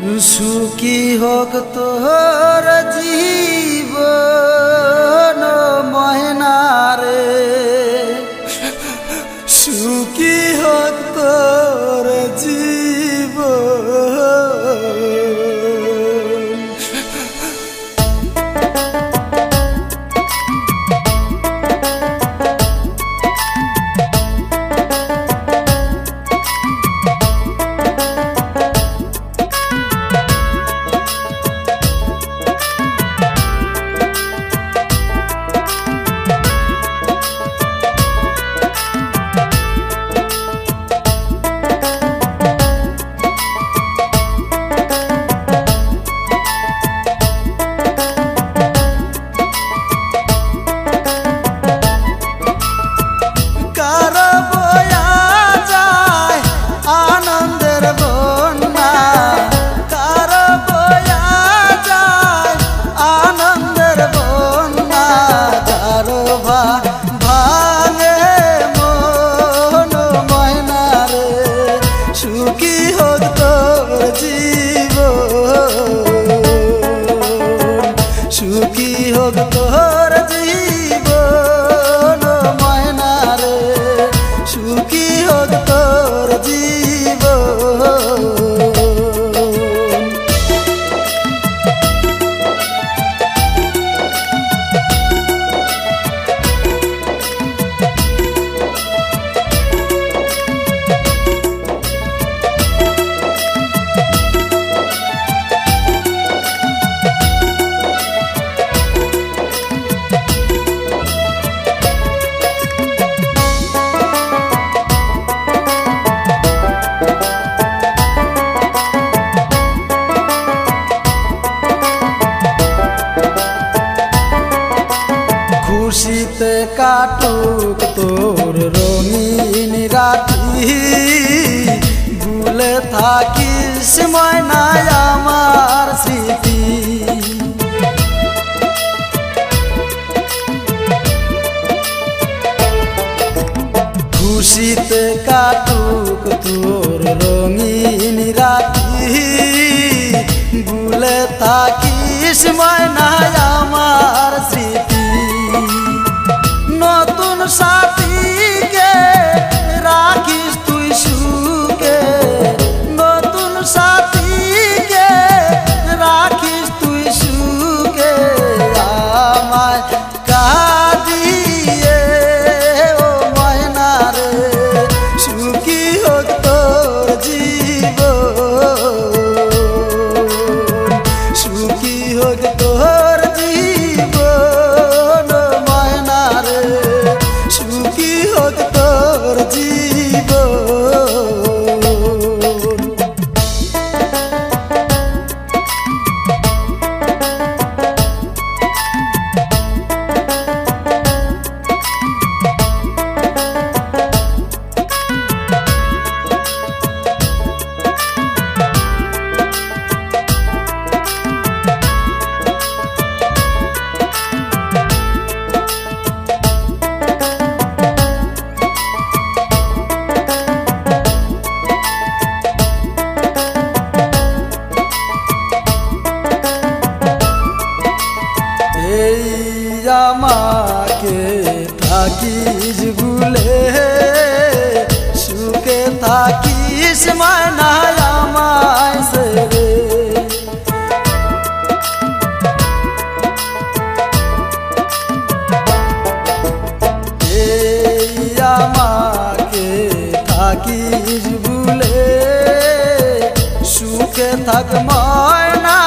সুখী হোক তোর জীবন মহনারে সুখী হোক তোর জীবন যদি ভুলে থাকিস ময়নায় আমার স্মৃতি। খুশিতে কাটুক তোর রঙিন রাতি ভুলে থাকিস ময়নায় আমার স্মৃতি। নতুন সার থাকিস ভুলে সুখে থাকিস মানায় থাকিস ভুলে সুখে থাক মায় না